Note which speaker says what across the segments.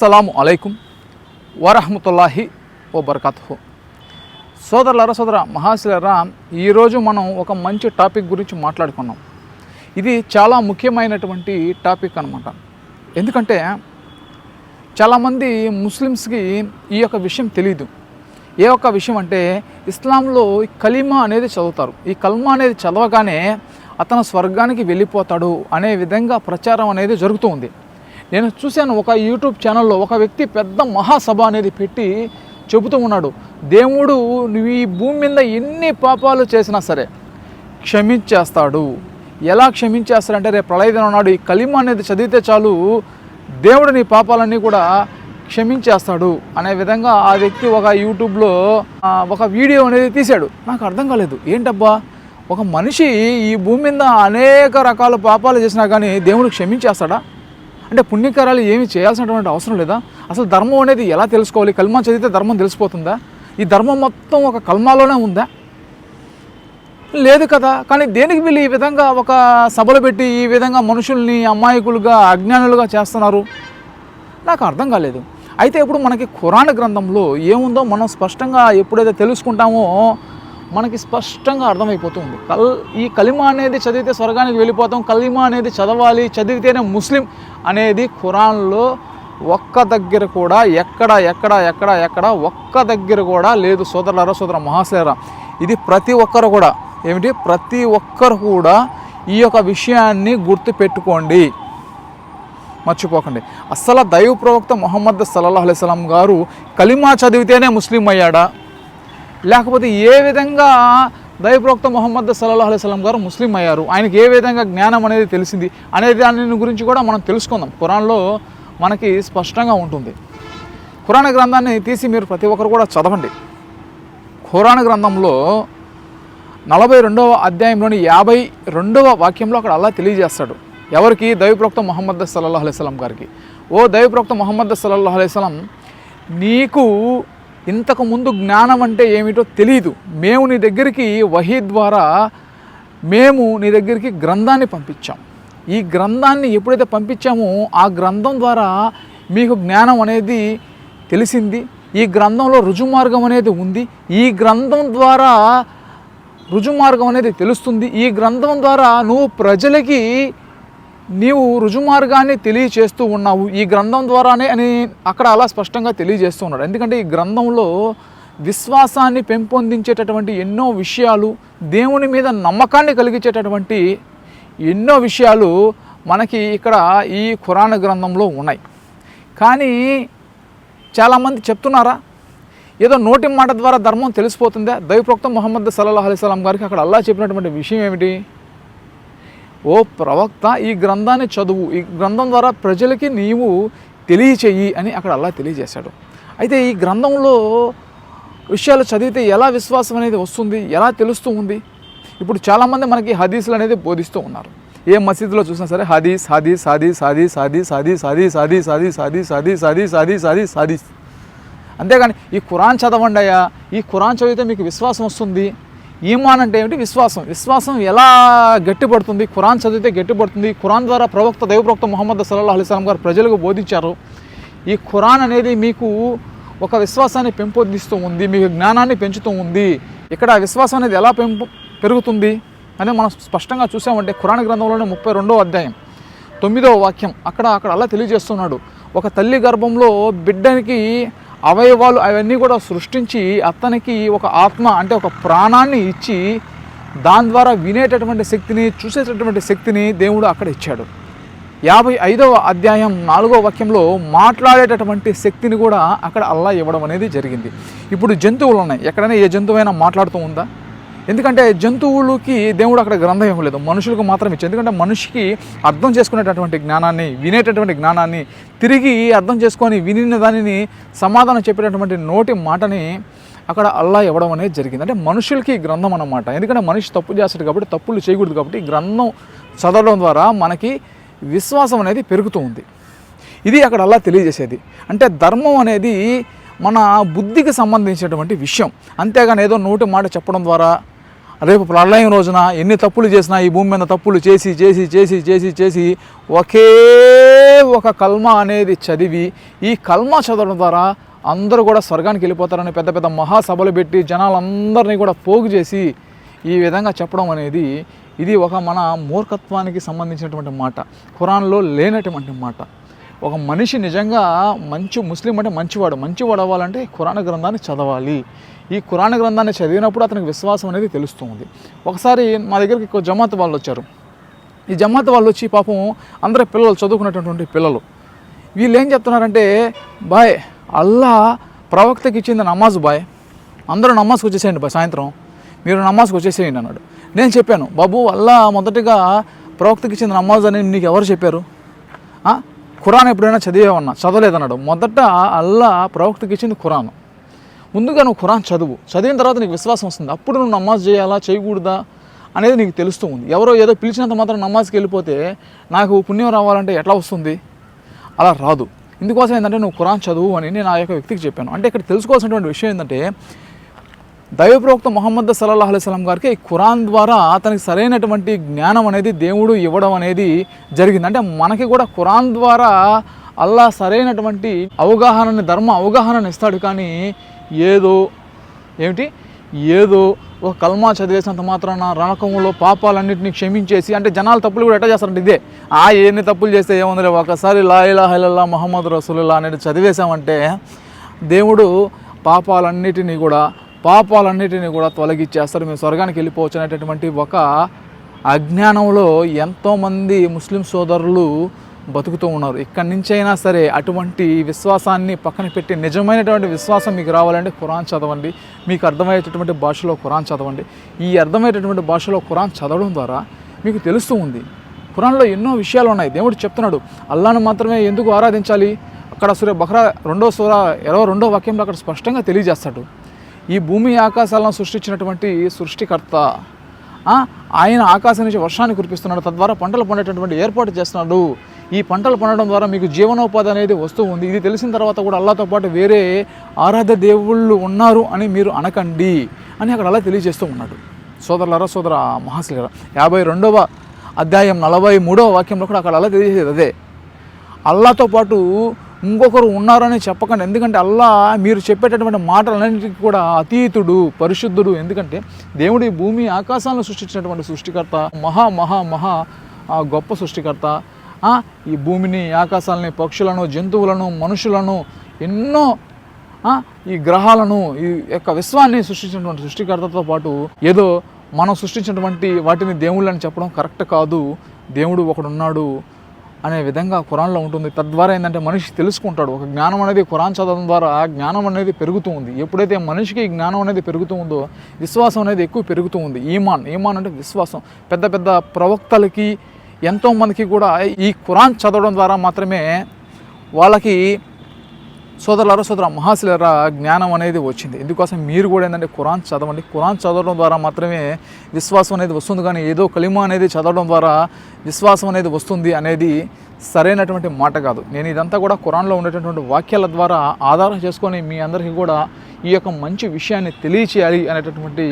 Speaker 1: అస్సలాము అలైకుం వరహమతుల్లాహి వబర్కతు సోదరులరా సోదర మహాశిలరా ఈరోజు మనం ఒక మంచి టాపిక్ గురించి మాట్లాడుకున్నాం. ఇది చాలా ముఖ్యమైనటువంటి టాపిక్ అనమాట ఎందుకంటే చాలామంది ముస్లిమ్స్కి ఈ యొక్క విషయం తెలియదు ఏ ఒక్క విషయం అంటే ఇస్లాంలో ఈ కలీమా అనేది చదువుతారు. ఈ కల్మా అనేది చదవగానే అతను స్వర్గానికి వెళ్ళిపోతాడు అనే విధంగా ప్రచారం అనేది జరుగుతూ ఉంది. నేను చూశాను ఒక యూట్యూబ్ ఛానల్లో ఒక వ్యక్తి పెద్ద మహాసభ అనేది పెట్టి చెబుతూ ఉన్నాడు. దేవుడు నువ్వు ఈ భూమి మీద ఎన్ని పాపాలు చేసినా సరే క్షమించేస్తాడు. ఎలా క్షమించేస్తాడంటే రేపు ప్రళయదినం నాడు ఈ కలిమ అనేది చదివితే చాలు దేవుడు నీ పాపాలన్నీ కూడా క్షమించేస్తాడు అనే విధంగా ఆ వ్యక్తి ఒక యూట్యూబ్లో ఒక వీడియో అనేది తీశాడు. నాకు అర్థం కాలేదు. ఏంటబ్బా? ఒక మనిషి ఈ భూమి మీద అనేక రకాల పాపాలు చేసినా కానీ దేవుడు క్షమించేస్తాడా? అంటే పుణ్యకారాలు ఏమి చేయాల్సినటువంటి అవసరం లేదా? అసలు ధర్మం అనేది ఎలా తెలుసుకోవాలి? కల్మా చదివితే ధర్మం తెలిసిపోతుందా? ఈ ధర్మం మొత్తం ఒక కల్మాలోనే ఉందా? లేదు కదా. కానీ దేనికి వీళ్ళు ఈ విధంగా ఒక సభలు పెట్టి ఈ విధంగా మనుషుల్ని అమాయకులుగా అజ్ఞానులుగా చేస్తున్నారు? నాకు అర్థం కాలేదు. అయితే ఇప్పుడు మనకి ఖురాన్ గ్రంథంలో ఏముందో మనం స్పష్టంగా ఎప్పుడైతే తెలుసుకుంటామో మనకి స్పష్టంగా అర్థమైపోతుంది. కల్ ఈ కలిమా అనేది చదివితే స్వర్గానికి వెళ్ళిపోతాం. కలిమా అనేది చదవాలి చదివితేనే ముస్లిం అనేది ఖురాన్లో ఒక్క దగ్గర కూడా ఎక్కడ ఎక్కడ ఎక్కడ ఎక్కడ ఒక్క దగ్గర కూడా లేదు. సోదరులారా సోదర మహాశయరా ఇది ప్రతి ఒక్కరు కూడా. ఏమిటి? ప్రతి ఒక్కరు కూడా ఈ యొక్క విషయాన్ని గుర్తుపెట్టుకోండి. మర్చిపోకండి. అస్సలు దైవ ప్రవక్త మొహమ్మద్ సల్లాహ్ అలైస్లాం గారు కలిమా చదివితేనే ముస్లిం అయ్యాడా? లేకపోతే ఏ విధంగా దైవప్రోక్త మొహమ్మద్ సల్లాహ్ అలైస్లం గారు ముస్లిం అయ్యారు? ఆయనకి ఏ విధంగా జ్ఞానం అనేది తెలిసింది? అనే దాని గురించి కూడా మనం తెలుసుకుందాం. కురాన్లో మనకి స్పష్టంగా ఉంటుంది. ఖురాన్ గ్రంథాన్ని తీసి మీరు ప్రతి ఒక్కరు కూడా చదవండి. ఖురాన్ గ్రంథంలో నలభై రెండవ అధ్యాయంలోని యాభై రెండవ వాక్యంలో అక్కడ అల్లా తెలియజేస్తాడు. ఎవరికి? దైవప్రోక్త మొహమ్మద్ సల్లాహ్ అలైస్లం గారికి. ఓ దైవప్రోక్త మొహమ్మద్ సల్లాహ్ అలైస్లం నీకు ఇంతకు ముందు జ్ఞానం అంటే ఏమిటో తెలియదు మేము నీ దగ్గరికి వహీ ద్వారా మేము నీ దగ్గరికి గ్రంథాన్ని పంపించాం. ఈ గ్రంథాన్ని ఎప్పుడైతే పంపించామో ఆ గ్రంథం ద్వారా మీకు జ్ఞానం అనేది తెలిసింది. ఈ గ్రంథంలో రుజుమార్గం అనేది ఉంది. ఈ గ్రంథం ద్వారా రుజుమార్గం అనేది తెలుస్తుంది. ఈ గ్రంథం ద్వారా నువ్వు ప్రజలకి నీవు రుజుమార్గాన్ని తెలియచేస్తూ ఉన్నావు. ఈ గ్రంథం ద్వారానే అని అక్కడ అలా స్పష్టంగా తెలియజేస్తూ ఉన్నాడు. ఎందుకంటే ఈ గ్రంథంలో విశ్వాసాన్ని పెంపొందించేటటువంటి ఎన్నో విషయాలు దేవుని మీద నమ్మకాన్ని కలిగించేటటువంటి ఎన్నో విషయాలు మనకి ఇక్కడ ఈ ఖురాన్ గ్రంథంలో ఉన్నాయి. కానీ చాలామంది చెప్తున్నారా? ఏదో నోటి మాట ద్వారా ధర్మం తెలిసిపోతుందా? దైవప్రోక్త మొహమ్మద్ సల్లాహ్ అలైస్లాం గారికి అక్కడ అల్లా చెప్పినటువంటి విషయం ఏమిటి? ఓ ప్రవక్త ఈ గ్రంథాన్ని చదువు ఈ గ్రంథం ద్వారా ప్రజలకి నీవు తెలియచేయి అని అక్కడ అల్లా తెలియజేశాడు అయితే ఈ గ్రంథంలో విషయాలు చదివితే ఎలా విశ్వాసం అనేది వస్తుంది ఎలా తెలుస్తూ ఉంది ఇప్పుడు చాలామంది మనకి హదీసులు అనేది బోధిస్తూ ఉన్నారు ఏ మసీదులో చూసినా సరే హదీస్ హదీస్ హదీస్ హదీస్ హదీస్ హదీస్ హదీస్ హదీస్ హదీస్ హదీస్ హదీస్ హదీస్ హదీస్ హదీస్ హదీస్ అంతేగాని ఈ ఖురాన్ చదవండి అయ్యా ఈ ఖురాన్ చదివితే మీకు విశ్వాసం వస్తుంది ఈమాన్ అంటే ఏమిటి? విశ్వాసం. విశ్వాసం ఎలా గట్టిపడుతుంది? ఖురాన్ చదివితే గట్టిపడుతుంది. ఖురాన్ ద్వారా ప్రవక్త దైవప్రవక్త మొహమ్మద్ సల్లాహ్ అలీస్లాం గారు ప్రజలకు బోధించారు. ఈ ఖురాన్ అనేది మీకు ఒక విశ్వాసాన్ని పెంపొందిస్తూ ఉంది మీకు జ్ఞానాన్ని పెంచుతూ ఉంది. ఇక్కడ విశ్వాసం అనేది ఎలా పెంపు పెరుగుతుంది అని మనం స్పష్టంగా చూసామంటే ఖురాన్ గ్రంథంలోనే ముప్పై రెండో అధ్యాయం తొమ్మిదో వాక్యం. అక్కడ అక్కడ అలా తెలియజేస్తున్నాడు. ఒక తల్లి గర్భంలో బిడ్డనికి అవయవాలు అవన్నీ కూడా సృష్టించి అతనికి ఒక ఆత్మ అంటే ఒక ప్రాణాన్ని ఇచ్చి దాని ద్వారా వినేటటువంటి శక్తిని చూసేటటువంటి శక్తిని దేవుడు అక్కడ ఇచ్చాడు. యాభై ఐదవ అధ్యాయం నాలుగో వాక్యంలో మాట్లాడేటటువంటి శక్తిని కూడా అక్కడ అల్లా ఇవ్వడం అనేది జరిగింది. ఇప్పుడు జంతువులు ఉన్నాయి. ఎక్కడైనా ఏ జంతువైనా మాట్లాడుతూ ఉందా? ఎందుకంటే జంతువులకి దేవుడు అక్కడ గ్రంథం ఇవ్వలేదు మనుషులకు మాత్రం ఇచ్చాడు. ఎందుకంటే మనిషికి అర్థం చేసుకునేటటువంటి జ్ఞానాన్ని వినేటటువంటి జ్ఞానాన్ని తిరిగి అర్థం చేసుకొని వినిన దానిని సమాధానం చెప్పేటటువంటి నోటి మాటని అక్కడ అల్లా ఇవ్వడం అనేది జరిగింది. అంటే మనుషులకి గ్రంథం అన్నమాట. ఎందుకంటే మనిషి తప్పు చేస్తాడు కాబట్టి తప్పులు చేయకూడదు కాబట్టి గ్రంథం చదవడం ద్వారా మనకి విశ్వాసం అనేది పెరుగుతూ ఉంది. ఇది అక్కడ అల్లా తెలియజేసేది. అంటే ధర్మం అనేది మన బుద్ధికి సంబంధించినటువంటి విషయం. అంతేగాని ఏదో నోటి మాట చెప్పడం ద్వారా రేపు ప్రళయం రోజున ఎన్ని తప్పులు చేసినా ఈ భూమి మీద తప్పులు చేసి చేసి చేసి చేసి చేసి ఒకే ఒక కల్మ అనేది చదివి ఈ కల్మ చదవడం ద్వారా అందరూ కూడా స్వర్గానికి వెళ్ళిపోతారని పెద్ద పెద్ద మహాసభలు పెట్టి జనాలందరినీ కూడా పోగు చేసి ఈ విధంగా చెప్పడం అనేది ఇది ఒక మన మూర్ఖత్వానికి సంబంధించినటువంటి మాట. ఖురాన్లో లేనటువంటి మాట. ఒక మనిషి నిజంగా మంచి ముస్లిం అంటే మంచివాడు. మంచివాడు అవ్వాలంటే ఖురాన్ గ్రంథాన్ని చదవాలి. ఈ ఖురాన్ గ్రంథాన్ని చదివినప్పుడు అతనికి విశ్వాసం అనేది తెలుస్తుంది. ఒకసారి మా దగ్గరికి ఒక జమాత్ వాళ్ళు వచ్చారు. ఈ జమాత్ వాళ్ళు వచ్చి పాపం అందరి పిల్లలు చదువుకున్నటువంటి పిల్లలు. వీళ్ళు ఏం చెప్తున్నారంటే బాయ్ అల్లా ప్రవక్తకి ఇచ్చింది నమాజ్ బాయ్. అందరూ నమాజ్కి వచ్చేసేయండి బాయ్ సాయంత్రం. మీరు నమాజ్కి వచ్చేసేయండి అన్నాడు. నేను చెప్పాను బాబు అల్లా మొదటిగా ప్రవక్తకి ఇచ్చింది నమాజ్ అని నీకు ఎవరు చెప్పారు? ఖురాన్ ఎప్పుడైనా చదివేవన్నా? చదవలేదన్నాడు. మొదట అల్లా ప్రవక్తకి ఇచ్చింది ఖురాన్. ముందుగా నువ్వు ఖురాన్ చదువు. చదివిన తర్వాత నీకు విశ్వాసం వస్తుంది. అప్పుడు నువ్వు నమాజ్ చేయాలా? చేయకూడదా? అనేది నీకు తెలుస్తూ ఉంది. ఎవరో ఏదో పిలిచినంత మాత్రం నమాజ్కి వెళ్ళిపోతే నాకు పుణ్యం రావాలంటే ఎట్లా వస్తుంది? అలా రాదు. ఇందుకోసం ఏంటంటే నువ్వు ఖురాన్ చదువు అని నేను ఆ యొక్క వ్యక్తికి చెప్పాను. అంటే ఇక్కడ తెలుసుకోవాల్సినటువంటి విషయం ఏంటంటే దైవప్రవక్త మొహమ్మద్ సల్లాహ్ అలైస్లం గారికి ఖురాన్ ద్వారా అతనికి సరైనటువంటి జ్ఞానం అనేది దేవుడు ఇవ్వడం అనేది జరిగింది. అంటే మనకి కూడా ఖురాన్ ద్వారా అల్లా సరైనటువంటి అవగాహనని ధర్మ అవగాహనని ఇస్తాడు. కానీ ఏదో ఏమిటి? ఏదో ఒక కల్మా చదివేసినంత మాత్రాన రణకంలో పాపాలన్నింటినీ క్షమించేసి అంటే జనాలు తప్పులు కూడా ఎట్లా చేస్తారంటే ఇదే ఆ ఎన్ని తప్పులు చేస్తే ఏముందిలే ఒకసారి లాయిలా హైలల్లా మొహమ్మద్ రసూలుల్లా అనేది చదివేశామంటే దేవుడు పాపాలన్నిటినీ కూడా పాపాలన్నిటినీ కూడా తొలగిచ్చేస్తారు. మేము స్వర్గానికి వెళ్ళిపోవచ్చు అనేటటువంటి ఒక అజ్ఞానంలో ఎంతోమంది ముస్లిం సోదరులు బతుకుతూ ఉన్నారు. ఇక్కడి నుంచైనా సరే అటువంటి విశ్వాసాన్ని పక్కన పెట్టి నిజమైనటువంటి విశ్వాసం మీకు రావాలంటే ఖురాన్ చదవండి. మీకు అర్థమయ్యేటటువంటి భాషలో ఖురాన్ చదవండి. ఈ అర్థమయ్యేటటువంటి భాషలో ఖురాన్ చదవడం ద్వారా మీకు తెలుస్తూ ఉంది. ఖురాన్లో ఎన్నో విషయాలు ఉన్నాయి. దేవుడు చెప్తున్నాడు అల్లాను మాత్రమే ఎందుకు ఆరాధించాలి? అక్కడ సూర్య బహ్రా రెండో సూర ఇరవై రెండో వాక్యంలో అక్కడ స్పష్టంగా తెలియజేస్తాడు. ఈ భూమి ఆకాశాలను సృష్టించినటువంటి సృష్టికర్త ఆయన ఆకాశం నుంచి వర్షాన్ని కురిపిస్తున్నాడు తద్వారా పంటలు పండేటటువంటి ఏర్పాటు చేస్తున్నాడు. ఈ పంటలు పండడం ద్వారా మీకు జీవనోపాధి అనేది వస్తూ ఉంది. ఇది తెలిసిన తర్వాత కూడా అల్లాతో పాటు వేరే ఆరాధ దేవుళ్ళు ఉన్నారు అని మీరు అనకండి అని అక్కడ అలా తెలియజేస్తూ ఉన్నాడు. సోదరులారా సోదర మహాశిలరా యాభై రెండవ అధ్యాయం నలభై మూడవ వాక్యంలో కూడా అక్కడ అలా తెలియజేది అదే. అల్లాతో పాటు ఇంకొకరు ఉన్నారని చెప్పకండి. ఎందుకంటే అల్లా మీరు చెప్పేటటువంటి మాటలన్నింటికి కూడా అతీతుడు పరిశుద్ధుడు. ఎందుకంటే దేవుడి భూమి ఆకాశాలను సృష్టించినటువంటి సృష్టికర్త మహా మహా మహా ఆ, గొప్ప సృష్టికర్త. ఈ భూమిని ఆకాశాలని పక్షులను జంతువులను మనుషులను ఎన్నో ఈ గ్రహాలను ఈ యొక్క విశ్వాన్ని సృష్టించినటువంటి సృష్టికర్తతో పాటు ఏదో మనం సృష్టించినటువంటి వాటిని దేవుళ్ళని చెప్పడం కరెక్ట్ కాదు. దేవుడు ఒకడున్నాడు. అనే విధంగా ఖురాన్లో ఉంటుంది. తద్వారా ఏంటంటే మనిషి తెలుసుకుంటాడు. ఒక జ్ఞానం అనేది ఖురాన్ చదవడం ద్వారా జ్ఞానం అనేది పెరుగుతూ ఉంది. ఎప్పుడైతే మనిషికి ఈ జ్ఞానం అనేది పెరుగుతూ ఉందో విశ్వాసం అనేది ఎక్కువ పెరుగుతూ ఉంది. ఈమాన్ ఈమాన్ అంటే విశ్వాసం. పెద్ద పెద్ద ప్రవక్తలకి ఎంతోమందికి కూడా ఈ ఖురాన్ చదవడం ద్వారా మాత్రమే వాళ్ళకి సోదరులారా సోదర మహాశిలరా జ్ఞానం అనేది వచ్చింది. ఎందుకోసం మీరు కూడా ఏంటంటే కురాన్ చదవండి. కురాన్ చదవడం ద్వారా మాత్రమే విశ్వాసం అనేది వస్తుంది. కానీ ఏదో కలిమా అనేది చదవడం ద్వారా విశ్వాసం అనేది వస్తుంది అనేది సరైనటువంటి మాట కాదు. నేను ఇదంతా కూడా ఖురాన్లో ఉండేటటువంటి వాక్యాల ద్వారా ఆధారం చేసుకొని మీ అందరికీ కూడా ఈ యొక్క మంచి విషయాన్ని తెలియచేయాలి అనేటటువంటి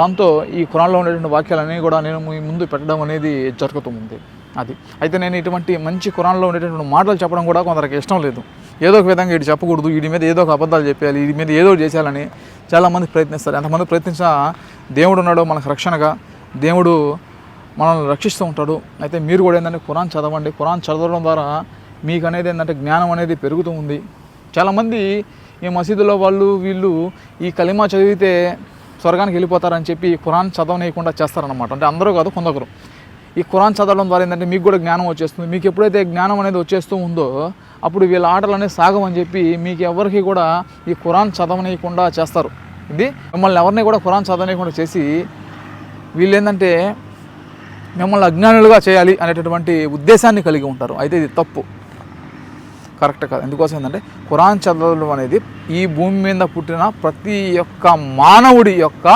Speaker 1: దాంతో ఈ కురాన్లో ఉండేటువంటి వాక్యాలన్నీ కూడా నేను మీ ముందు పెట్టడం అనేది జరుగుతుంది అది. అయితే నేను ఇటువంటి మంచి కురాన్లో ఉండేటటువంటి మాటలు చెప్పడం కూడా కొందరికి ఇష్టం లేదు. ఏదో ఒక విధంగా ఇటు చెప్పకూడదు వీడి మీద ఏదో ఒక అబద్ధాలు చెప్పాలి వీడి మీద ఏదో చేయాలని చేసేయాలని చాలామంది ప్రయత్నిస్తారు. ఎంతమంది ప్రయత్నించినా దేవుడు ఉన్నాడు మనకు రక్షణగా. దేవుడు మనల్ని రక్షిస్తూ ఉంటాడు. అయితే మీరు కూడా ఏంటంటే ఖురాన్ చదవండి. కురాన్ చదవడం ద్వారా మీకు అనేది ఏంటంటే జ్ఞానం అనేది పెరుగుతూ ఉంది. చాలామంది ఈ మసీదులో వాళ్ళు వీళ్ళు ఈ కలిమా చదివితే స్వర్గానికి వెళ్ళిపోతారని చెప్పి కురాన్ చదవనీయకుండా చేస్తారనమాట అంటే అందరూ కాదు కొందరు. ఈ ఖురాన్ చదవడం ద్వారా ఏంటంటే మీకు కూడా జ్ఞానం వచ్చేస్తుంది. మీకు ఎప్పుడైతే జ్ఞానం అనేది వచ్చేస్తూ ఉందో అప్పుడు వీళ్ళ ఆటలు అనేది సాగమని చెప్పి మీకు ఎవరికి కూడా ఈ ఖురాన్ చదవనీయకుండా చేస్తారు. ఇది మిమ్మల్ని ఎవరిని కూడా ఖురాన్ చదవనీయకుండా చేసి వీళ్ళు ఏంటంటే మిమ్మల్ని అజ్ఞానులుగా చేయాలి అనేటటువంటి ఉద్దేశాన్ని కలిగి ఉంటారు. అయితే ఇది తప్పు. కరెక్ట్ కాదు. ఎందుకోసం ఏంటంటే ఖురాన్ చదవడం అనేది ఈ భూమి మీద పుట్టిన ప్రతి ఒక్క మానవుడి యొక్క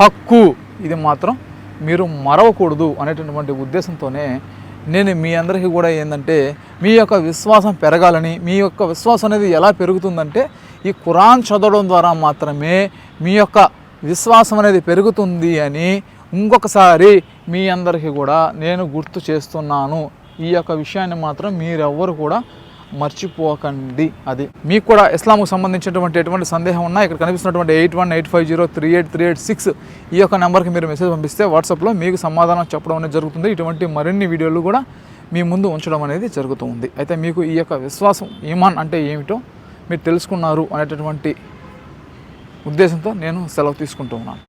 Speaker 1: హక్కు. ఇది మాత్రం మీరు మరవకూడదు అనేటటువంటి ఉద్దేశంతోనే నేను మీ అందరికీ కూడా ఏంటంటే మీ యొక్క విశ్వాసం పెరగాలని మీ యొక్క విశ్వాసం అనేది ఎలా పెరుగుతుందంటే ఈ ఖురాన్ చదవడం ద్వారా మాత్రమే మీ యొక్క విశ్వాసం అనేది పెరుగుతుంది అని ఇంకొకసారి మీ అందరికీ కూడా నేను గుర్తు చేస్తున్నాను. ఈ యొక్క విషయాన్ని మాత్రం మీరెవ్వరు కూడా మర్చిపోకండి. అది మీకు కూడా ఇస్లాంకు సంబంధించినటువంటి ఎటువంటి సందేహం ఉన్నా ఇక్కడ కనిపిస్తున్నటువంటి eight one eight five zero three eight three eight six ఈ యొక్క నెంబర్కి మీరు మెసేజ్ పంపిస్తే వాట్సాప్లో మీకు సమాధానం చెప్పడం అనేది జరుగుతుంది. ఇటువంటి మరిన్ని వీడియోలు కూడా మీ ముందు ఉంచడం అనేది జరుగుతూ ఉంది. అయితే మీకు ఈ యొక్క విశ్వాసం ఈమాన్ అంటే ఏమిటో మీరు తెలుసుకున్నారు అనేటటువంటి ఉద్దేశంతో నేను సెలవు తీసుకుంటూ ఉన్నాను.